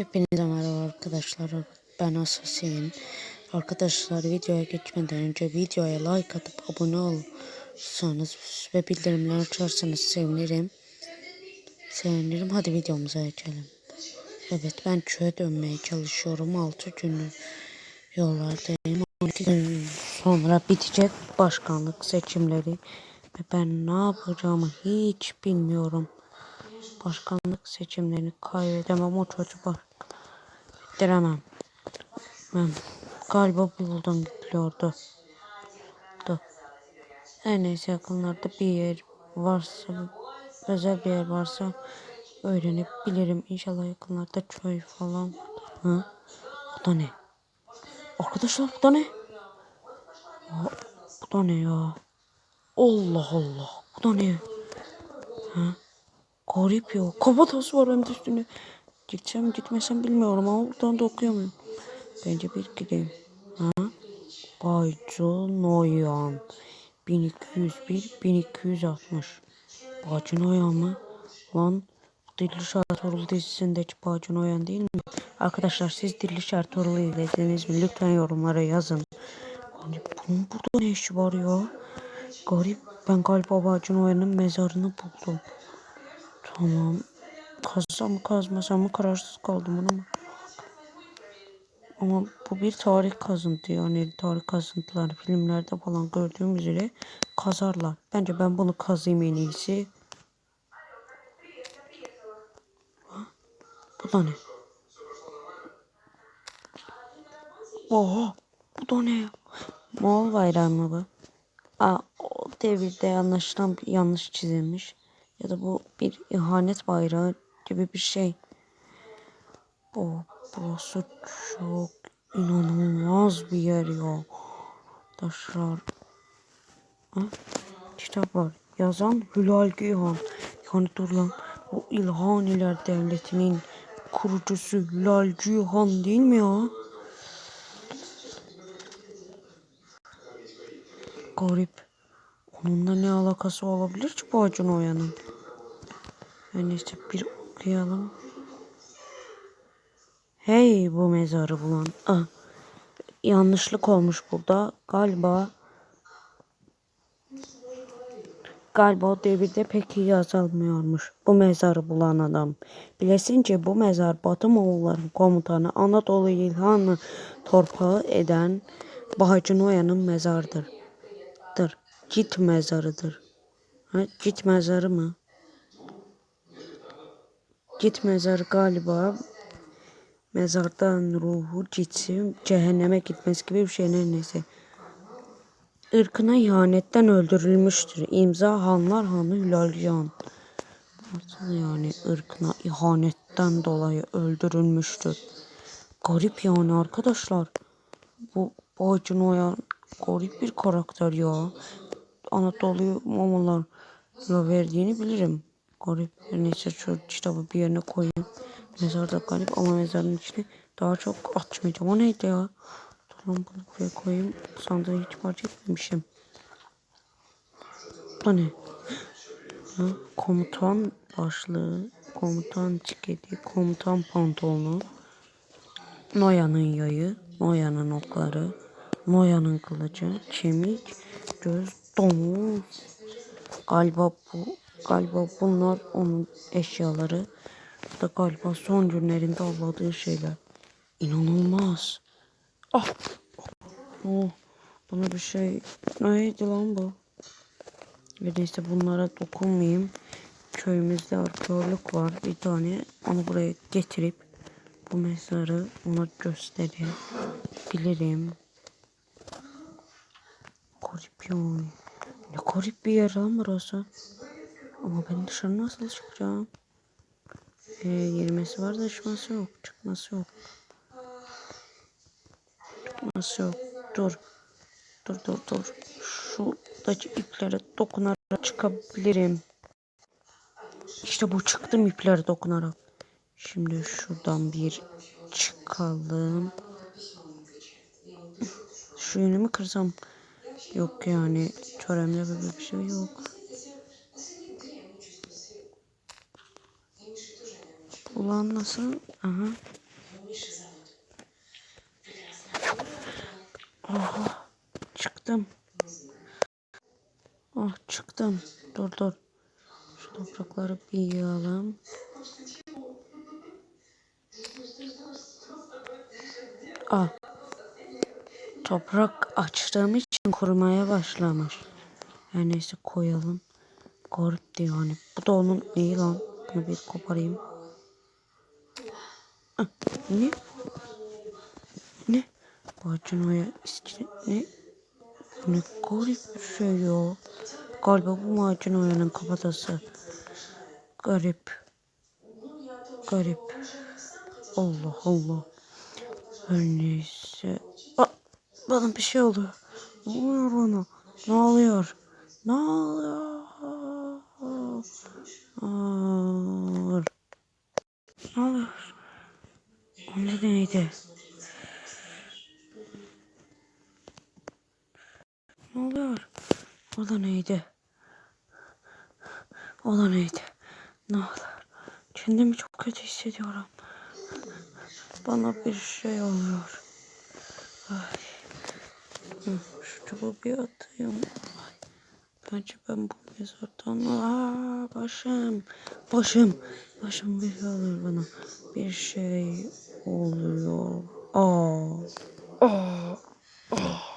Hepinize merhaba arkadaşlar. Ben Assassin. Arkadaşlar videoya geçmeden önce videoya like atıp abone olursanız ve bildirimleri açarsanız sevinirim. Sevinirim. Hadi videomuza geçelim. Evet ben çöğe dönmeye çalışıyorum. 6 günü yollardayım. 12 gün sonra bitecek başkanlık seçimleri. Ve ben ne yapacağımı hiç bilmiyorum. Başkanlık seçimlerini kaybedemem o çocuğu Bitiremem. Ben galiba buradan gidiyordu. Her neyse yakınlarda bir yer varsa özel bir yer varsa öğrenebilirim. İnşallah yakınlarda köy falan. Hı? Bu da ne? Arkadaşlar bu da ne? Aa, bu da ne ya? Allah Allah. Bu da ne? Ha? Garip ya. Kafatası var hem de üstünde. Gideceğim gitmesem bilmiyorum ama buradan da okuyamıyorum. Bence bir gideyim. Ha? Baycu Noyan. 1201 1260. Bacı Noyan mı? Lan Dilli Şartorulu dizisindeki Bacı Noyan değil mi? Arkadaşlar siz Dilli Şartorulu izlediniz mi? Lütfen yorumlara yazın. Hani bunun burada ne işi var ya? Garip. Ben galiba Bacı Noyan'ın mezarını buldum. Tamam. Kazsam kazmasam mı kararsız kaldım ona mı? Ama bu bir tarih kazıntı yani tarih kazıntıları filmlerde falan gördüğüm üzere kazarlar. Bence ben bunu kazayım en iyisi. Ha? Bu da ne? Oha! Bu da ne ya? Moğol bayrağı mı bu? Aa, o devirde anlaşılan yanlış çizilmiş. Ya da bu bir ihanet bayrağı gibi bir şey. O burası çok inanılmaz bir yer ya. Arkadaşlar. Ha? Kitap var. Yazan Hülal Gühan. Yani dur lan. O İlhaniler Devleti'nin kurucusu Hülal Gühan değil mi ya? Garip. Onunla ne alakası olabilir ki bu Acun Oya'nın? Yani işte bir okuyalım. Hey bu mezarı bulan. Ah, yanlışlık olmuş burada. Galiba galiba o devirde pek iyi yazılmıyormuş. Bu mezarı bulan adam. Bilesince bu mezar Batı Moğolların komutanı Anadolu İlhan'ı torpağı eden Bahacı Noyan'ın mezarıdır. Cit mezarıdır. Ha, cit mezarı mı? Cit mezarı galiba mezardan ruhu citsi cehenneme gitmesi gibi bir şey neyse. Irkına ihanetten öldürülmüştür. İmza Hanlar Hanı Hülalcan. Nasıl yani ırkına ihanetten dolayı öldürülmüştür. Garip yani arkadaşlar. Bu Bacın Oyan garip bir karakter ya. Anadolu Momolarla verdiğini bilirim. Garip. Neyse şu kitabı bir yerine koyayım. Mezar da garip ama mezarın içine daha çok açmayacağım. O neydi ya? Tamam bunu buraya koyayım. Sandığı hiç fark etmemişim. Bu ne? Ha, komutan başlığı, komutan ceketi, komutan pantolonu, Noya'nın yayı, Noya'nın okları, Noya'nın kılıcı, kemik, göz, Galiba bu, galiba bunlar onun eşyaları. Bu da galiba son günlerinde avladığı şeyler. İnanılmaz. Ah. Oh. Buna bir şey. Neydi lan bu? Ve neyse bunlara dokunmayayım. Köyümüzde arkeolog var bir tane. Onu buraya getirip bu mezarı ona gösterebilirim. Yani. Ne garip bir yer lan burası. Ama ben dışarı nasıl çıkacağım? Ee, girmesi var da çıkması yok. Çıkması yok. Çıkması yok. Dur. Dur dur dur. Şuradaki iplere dokunarak çıkabilirim. İşte bu çıktım iplere dokunarak. Şimdi şuradan bir çıkalım. Şu yönümü kırsam yok yani töremde böyle bir şey yok. Ulan nasıl? Aha. Aha çıktım. Ah çıktım. Dur dur. Şu toprakları bir yığalım. Ah. Toprak açtığım için kurumaya başlamış. Her neyse koyalım. Garip diyor hani. Bu da onun iyi lan. Bunu bir koparayım. Ah, ne? Ne? Bacanoya iskele... Ne? Ne garip bir şey ya. Galiba bu Macanoya'nın kafatası. Garip. Garip. Allah Allah. Her neyse. Aa, bana bir şey oluyor. Ne oluyor bana? Ne oluyor? Ne oluyor? Aa, Ne oluyor? O ne neydi? Ne oluyor? O da neydi? O da neydi? Ne oluyor? Kendimi çok kötü hissediyorum. Bana bir şey oluyor. Ay. Şu çubuğu bir atayım. Bence ben bu mezardan... Aa, başım. Başım. Başım bir şey oluyor bana. Bir şey oluyor. Aa. Aa. Aa.